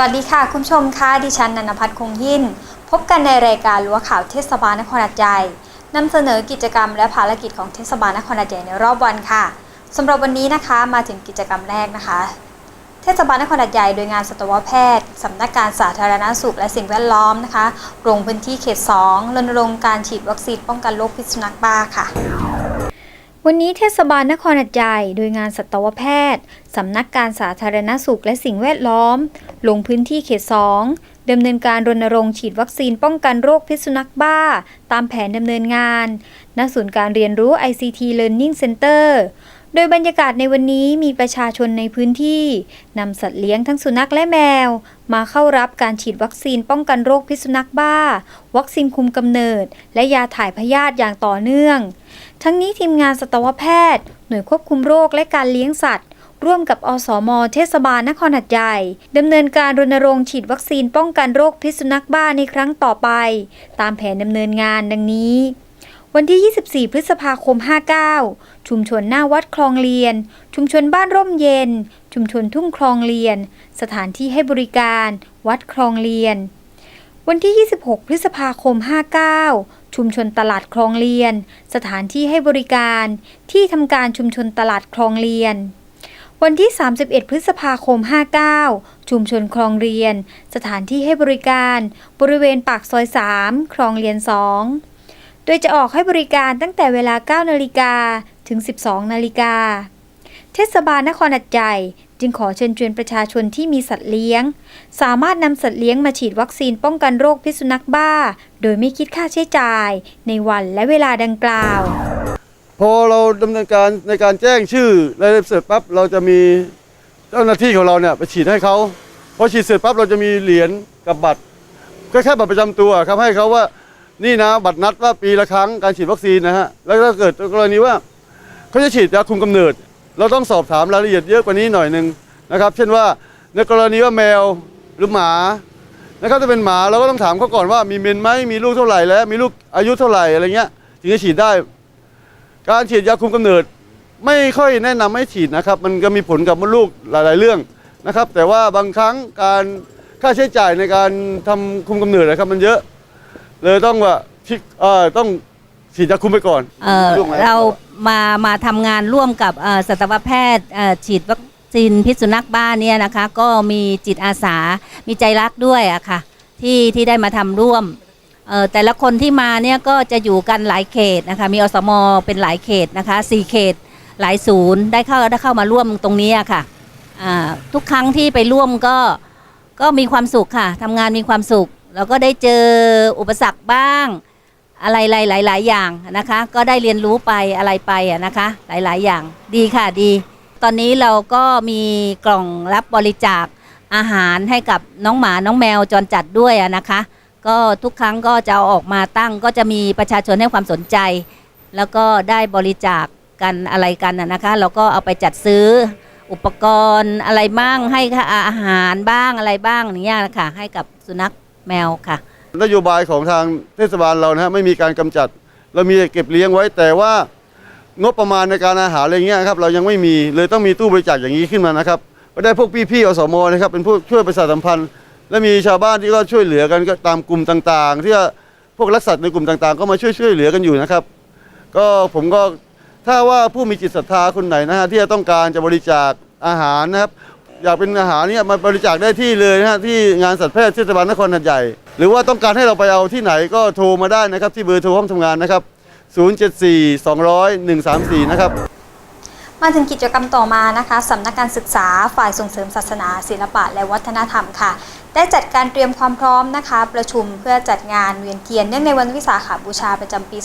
วัสดีค่ะ คุณผู้ชมค่ะดิฉันนันพัฒน์คงหิน พบกันในรายการรั้วข่าวเทศบาลนครหัดใหญ่นำเสนอกิจกรรมและภารกิจของเทศบาลนครหัดใหญ่ในรอบวันค่ะสำหรับวันนี้นะคะมาถึงกิจกรรมแรกนะคะ เทศบาลนครหัดใหญ่โดยงานสัตวแพทย์สำนักการสาธารณสุขและสิ่งแวดล้อมนะคะลงพื้นที่เขต 2รณรงค์การฉีดวัคซีนป้องกันโรคพิษสุนัขบ้าค่ะ วันนี้เทศบาลนครหัดใหญ่โดยงานสัตวแพทย์ สำนักการสาธารณสุขและสิ่งแวดล้อม ลงพื้นที่เขต 2ดำเนินการรณรงค์ฉีดวัคซีนป้องกันโรคพิษสุนัขบ้า ตามแผนดำเนินงาน ณ ศูนย์การเรียนรู้ ICT Learning Center โดยบรรยากาศในวันนี้มีประชาชนในพื้นที่นำสัตว์เลี้ยงทั้งสุนัขและแมว มาเข้ารับการฉีดวัคซีนป้องกันโรคพิษสุนัขบ้า วัคซีนคุมกำเนิด และยาถ่ายพยาธิอย่างต่อเนื่อง ทั้งนี้ทีมงานสัตวแพทย์ หน่วยควบคุมโรคและการเลี้ยงสัตว์ ร่วมกับอสม เทศบาลนครหัดใหญ่ดำเนินการรณรงค์ฉีดวัคซีนป้องกันโรคพิษสุนัขบ้าในครั้งต่อไป ตามแผนดำเนินงานดังนี้ วันที่ 24 พฤษภาคม 59 ชุมชนหน้าวัดคลองเลียน ชุมชนบ้านร่มเย็น ชุมชนทุ่งคลองเลียน สถานที่ให้บริการ วัดคลองเลียน วันที่ 26 พฤษภาคม 59 ชุมชนตลาดคลองเลียน สถานที่ให้บริการ ที่ทำการชุมชนตลาดคลองเลียน วันที่ 31 พฤษภาคม 59 ชุมชนคลองเรียน สถานที่ให้บริการ บริเวณปากซอย 3 คลองเรียน 2 ดยจะออกให้บริการตั้งแต่เวลา 9 นาฬิกาถึง 12 นาฬิกา เทศบาลนครหัดใหญ่จึงขอเชิญชวนประชาชนที่มีสัตว์เลี้ยง สามารถนำสัตว์เลี้ยงมาฉีดวัคซีนป้องกันโรคพิษสุนัขบ้า โดยไม่คิดค่าใช้จ่ายในวันและเวลาดังกล่าว พอเราดำเนินการในการแจ้งชื่อรายละเอียดเสร็จปั๊บเราจะมีเจ้าหน้าที่ของเราเนี่ยไปฉีดให้เขาพอฉีดเสร็จปั๊บเราจะมีเหรียญกับบัตรก็แค่บัตรประจำตัวครับให้เขาว่า นี่นะบัตรนัดว่าปีละครั้งการฉีดวัคซีนนะฮะแล้วถ้าเกิดกรณีว่าเขาจะฉีดยาคุมกำเนิด เราต้องสอบถามรายละเอียดเยอะกว่านี้หน่อยหนึ่งนะครับ เช่นว่าในกรณีว่าแมวหรือหมานะครับถ้าเป็นหมาเราก็ต้องถามเขาก่อนว่ามีเมนไหมมีลูกเท่าไหร่แล้วมีลูกอายุเท่าไหร่อะไรเงี้ยถึงจะฉีดได้ การฉีดยาคุมกำเนิด ไม่ค่อยแนะนำให้ฉีดนะครับ มันก็มีผลกับมดลูกหลาย ๆ เรื่องนะครับ แต่ว่าบางครั้งการค่าใช้จ่ายในการทำคุมกำเนิดนะครับมันเยอะ เลยต้องว่าที่เอ่อต้องฉีดยาคุมไปก่อน เอ่อช่วงไหน เรามามาทำงานร่วมกับเอ่อสัตวแพทย์เอ่อฉีดวัคซีนพิษสุนัขบ้าเนี่ยนะคะ ก็มีจิตอาสามีใจรักด้วยอะค่ะที่ที่ได้มาทำร่วมเอ่อแต่ละคนที่มาเนี่ยก็จะอยู่กันหลายเขตนะคะ มีอสมเป็นหลายเขตนะคะสี่เขตหลายศูนย์ได้เข้าได้เข้ามาร่วมตรงนี้อะค่ะอ่าทุกครั้งที่ไปร่วมก็ก็มีความสุขค่ะทำงานมีความสุข แล้วก็ได้เจออุปสรรคบ้าง อะไรหลาย ๆ อย่างนะคะ ก็ได้เรียนรู้ไปอะไรไปอะนะคะ หลาย ๆ อย่างดีค่ะดี ตอนนี้เราก็มีกล่องรับบริจาคอาหารให้กับน้องหมาน้องแมวจรจัดด้วยอะนะคะ ก็ทุกครั้งก็จะเอาออกมาตั้ง ก็จะมีประชาชนให้ความสนใจ แล้วก็ได้บริจาคกันอะไรกันอะนะคะเราก็เอาไปจัดซื้ออุปกรณ์อะไรบ้างให้อาหารบ้างอะไรบ้างอย่างเนี้ยค่ะให้กับสุนัข แมวค่ะ นโยบายของทางเทศบาลเรานะฮะไม่มีการกำจัด เรามีเก็บเลี้ยงไว้แต่ว่างบประมาณในการอาหารอะไรเงี้ยครับเรายังไม่มีเลยต้องมีตู้บริจาคอย่างนี้ขึ้นมานะครับก็ได้พวกพี่ๆอสมนะครับเป็นผู้ช่วยประชาสัมพันธ์ และมีชาวบ้านที่ก็ช่วยเหลือกันก็ตามกลุ่มต่างๆ ที่พวกรักสัตว์ในกลุ่มต่างๆ ก็มาช่วยช่วยเหลือกันอยู่นะครับ ก็ผมก็ถ้าว่าผู้มีจิตศรัทธาคนไหนนะฮะที่จะต้องการจะบริจาคอาหารนะครับ อยากเป็นอาหารเนี่ยมาบริจาคได้ที่เลยนะฮะที่งานสัตวแพทย์เทศบาลนครหัดใหญ่ หรือว่าต้องการให้เราไปเอาที่ไหนก็โทรมาได้นะครับที่เบอร์โทรห้องทำงานนะครับ 074 200 134 นะครับมาถึงกิจกรรมต่อมานะคะสำนักการศึกษาฝ่ายส่งเสริมศาสนา ศิลปะและวัฒนธรรมค่ะ ได้จัดการเตรียมความพร้อมนะคะ ประชุมเพื่อจัดงานเวียนเทียนเนื่องในวันวิสาขบูชาประจำปี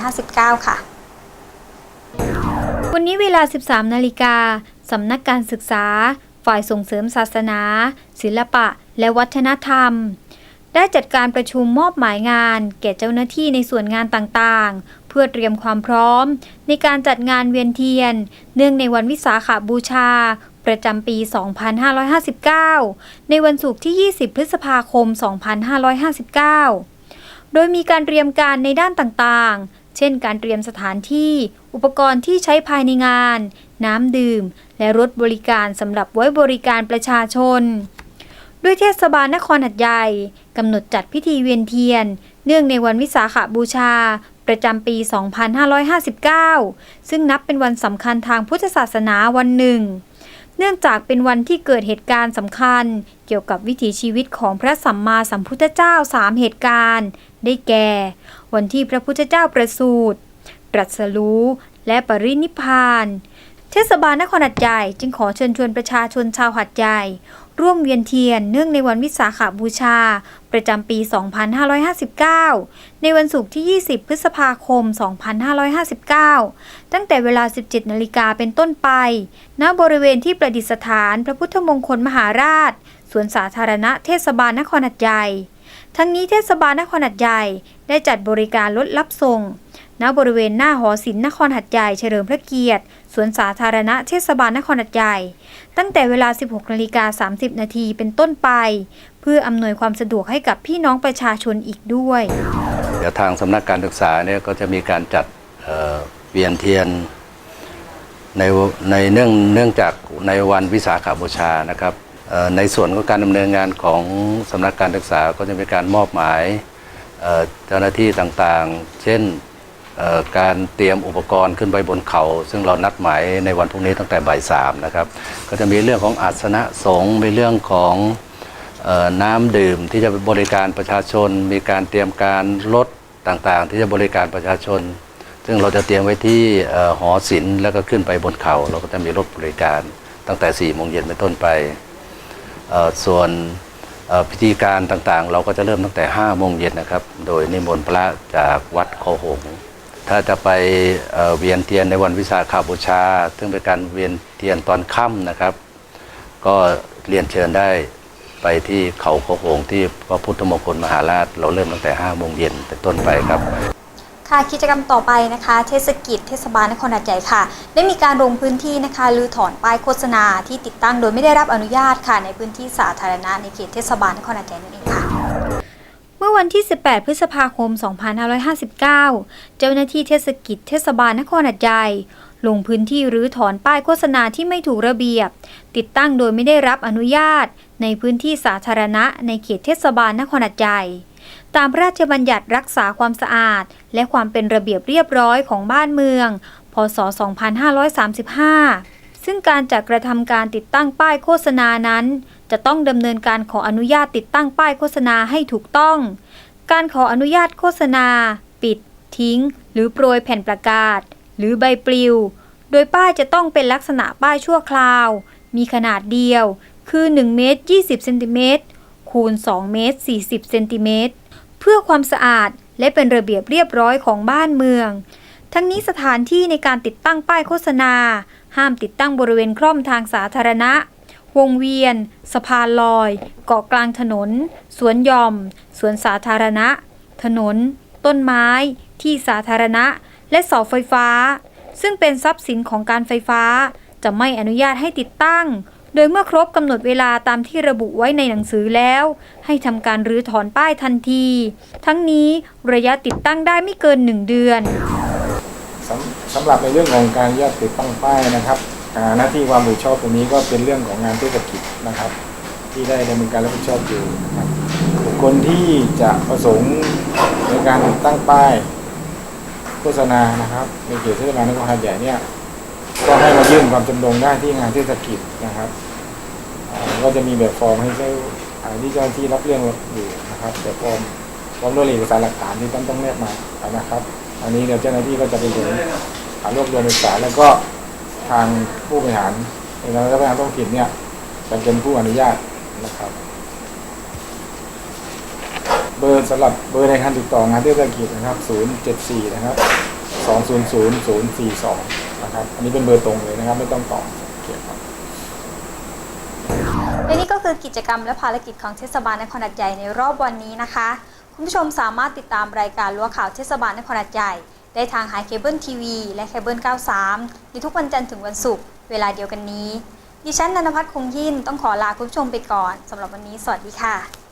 2559 ค่ะ วันนี้เวลา 13 นาฬิกาสำนักการศึกษา ฝ่ายส่งเสริมศาสนา ศิลปะ และวัฒนธรรม ได้จัดการประชุมมอบหมายงาน แก่เจ้าหน้าที่ในส่วนงานต่างๆ เพื่อเตรียมความพร้อม ในการจัดงานเวียนเทียน เนื่องในวันวิสาขบูชา ประจำปี 2559 ในวันศุกร์ที่ 20 พฤษภาคม 2559โดยมีการเตรียมการในด้านต่างๆ เช่น การเตรียมสถานที่ อุปกรณ์ที่ใช้ภายในงาน น้ำดื่ม และรถบริการสำหรับไว้บริการประชาชน ด้วยเทศบาลนครหัดใหญ่กำหนดจัดพิธีเวียนเทียน เนื่องในวันวิสาขบูชา ประจำปี 2559 ซึ่งนับเป็นวันสำคัญทางพุทธศาสนาวันหนึ่ง เนื่องจากเป็นวันที่เกิดเหตุการณ์สำคัญ เกี่ยวกับวิถีชีวิตของพระสัมมาสัมพุทธเจ้าสามเหตุการณ์ ได้แก่ วันที่พระพุทธเจ้าประสูติตรัสรู้และปรินิพพาน เทศบาลนครหัดใหญ่จึงขอเชิญชวนประชาชนชาวหัดใหญ่ ร่วมเวียนเทียนเนื่องในวันวิสาขบูชา ประจำปี 2559 ในวันศุกร์ที่ 20 พฤษภาคม 2559 ตั้งแต่เวลา 17 นาฬิกาเป็นต้นไป ณ บริเวณที่ประดิษฐานพระพุทธมงคลมหาราช สวนสาธารณะเทศบาลนครหัดใหญ่ ทั้งนี้เทศบาลนครหัดใหญ่ได้จัดบริการรถรับส่ง ณบริเวณหน้าหอศิลป์นครหัดใหญ่เฉลิมพระเกียรติ สวนสาธารณะเทศบาลนครหัดใหญ่ ตั้งแต่เวลา 16นาฬิกา30 นาทีเป็นต้นไป เพื่ออำนวยความสะดวกให้กับพี่น้องประชาชนอีกด้วย เดี๋ยวทางสำนักการศึกษาเนี่ยก็จะมีการจัดเเวียนเทียนในในเนื่องเนื่องจากในวันวิสาขบูชานะครับในส่วนของการดำเนินงานของสำนักการศึกษาก็จะมีการมอบหมายเจ้าหน้าที่ต่างๆ เช่น การเตรียมอุปกรณ์ขึ้นไปบนเขา ซึ่งเรานัดหมายในวันพรุ่งนี้ตั้งแต่บ่ายสามนะครับก็จะมีเรื่องของอาสนะสงฆ์มีเรื่องของออน้ำดื่มที่จะบริการประชาชน มีการเตรียมการรถต่างๆ ที่จะบริการประชาชน ซึ่งเราจะเตรียมไว้ที่หอศิลป์แล้วก็ขึ้นไปบนเขา เราก็จะมีรถบริการตั้งแต่4ี่โมงเย็นเป็นต้นไป ส่วนพิธีการต่างๆ เราก็จะเริ่มตั้งแต่5้าโมงเย็นนะครับ โดยนิมนต์พระจากวัดโคหง ถ้าจะไปเเวียนเทียนในวันวิสาขบูชา ซึ่งเป็นการเวียนเทียนตอนค่ำนะครับ ก็เรียนเชิญได้ไปที่เขาโคหงที่พระพุทธมงคลมหาราช เราเริ่มตั้งแต่5้าโมงเย็นเป็นต้นไปครับ ค่ะกิจกรรมต่อไปนะคะ เทศกิจเทศบาลนครหัดใหญ่ค่ะ ได้มีการลงพื้นที่นะคะรื้อถอนป้ายโฆษณาที่ติดตั้งโดยไม่ได้รับอนุญาตค่ะ ในพื้นที่สาธารณะในเขตเทศบาลนครหัดใหญ่นั่นเอง วันที่ 18 พฤษภาคม 2559 เจ้าหน้าที่เทศกิจเทศบาลนครหัดใหญ่ลงพื้นที่รื้อถอนป้ายโฆษณาที่ไม่ถูกระเบียบ ติดตั้งโดยไม่ได้รับอนุญาต ในพื้นที่สาธารณะ ในเขตเทศบาลนครหัดใหญ่ตามพระราชบัญญัติรักษาความสะอาด และความเป็นระเบียบเรียบร้อยของบ้านเมือง พศ 2535 ซึ่งการจัดกระทำการติดตั้งป้ายโฆษณานั้น จะต้องดำเนินการขออนุญาตติดตั้งป้ายโฆษณาให้ถูกต้อง การขออนุญาตโฆษณา ปิด ทิ้ง หรือโปรยแผ่นประกาศ หรือใบปลิว โดยป้ายจะต้องเป็นลักษณะป้ายชั่วคราว มีขนาดเดียว คือ 1 เมตร 20 เซนติเมตร คูณ 2 เมตร 40 เซนติเมตร เพื่อความสะอาดและเป็นระเบียบเรียบร้อยของบ้านเมือง ทั้งนี้สถานที่ในการติดตั้งป้ายโฆษณา ห้ามติดตั้งบริเวณคร่อมทางสาธารณะ วงเวียน สะพานลอย เกาะกลางถนน สวนย่อม สวนสาธารณะ ถนน ต้นไม้ ที่สาธารณะ และเสาไฟฟ้า ซึ่งเป็นทรัพย์สินของการไฟฟ้า จะไม่อนุญาตให้ติดตั้ง โดยเมื่อครบกำหนดเวลาตามที่ระบุไว้ในหนังสือแล้ว ให้ทำการรื้อถอนป้ายทันที ทั้งนี้ระยะติดตั้งได้ไม่เกิน 1 เดือนสำสำหรับในเรื่องของการแยกติดตั้งป้ายนะครับ หน้าที่ความรับผิดชอบตรงนี้ก็เป็นเรื่องของงานเทศกิจนะครับ ที่ได้ดำเนินการรับผิดชอบอยู่นะครับบุคคลที่จะประสงค์ในการตั้งป้ายโฆษณานะครับในเขตเทศบาลนครหาดใหญ่เนี่ยก็ให้มายื่นความจำนงได้ที่งานเทศกิจนะครับอ่าก็จะมีแบบฟอร์มให้เจ้าอ่าที่เจ้าหน้าที่รับเรื่องอยู่นะครับแบบฟอร์มพร้อมด้วยเอกสารหลักฐานที่ท่านต้องแนบมานะครับ อันนี้เดี๋ยวเจ้าหน้าที่ก็จะไปถึงหารวบรวมเอกสารแล้วก็ ทางผู้บริหารในการรับงานท้องถิ่นเนี่ยจะเป็นผู้อนุญาตนะครับ เบอร์สำหรับเบอร์ในการติดต่องานเทศกิจนะครับ 074 นะครับ 200 042 นะครับ อันนี้เป็นเบอร์ตรงเลยนะครับ ไม่ต้องต่อโอเคครับและนี่ก็คือกิจกรรมและภารกิจของเทศบาลนครหัดใหญ่ในรอบวันนี้นะคะ คุณผู้ชมสามารถติดตามรายการรั้วข่าวเทศบาลนครหัดใหญ่ ได้ทางสายเคเบิลทีวีและเคเบิล93 ในทุกวันจันทร์ถึงวันศุกร์เวลาเดียวกันนี้ ดิฉันนันพัฒน์คงยินต้องขอลาคุณผู้ชมไปก่อนสำหรับวันนี้สวัสดีค่ะ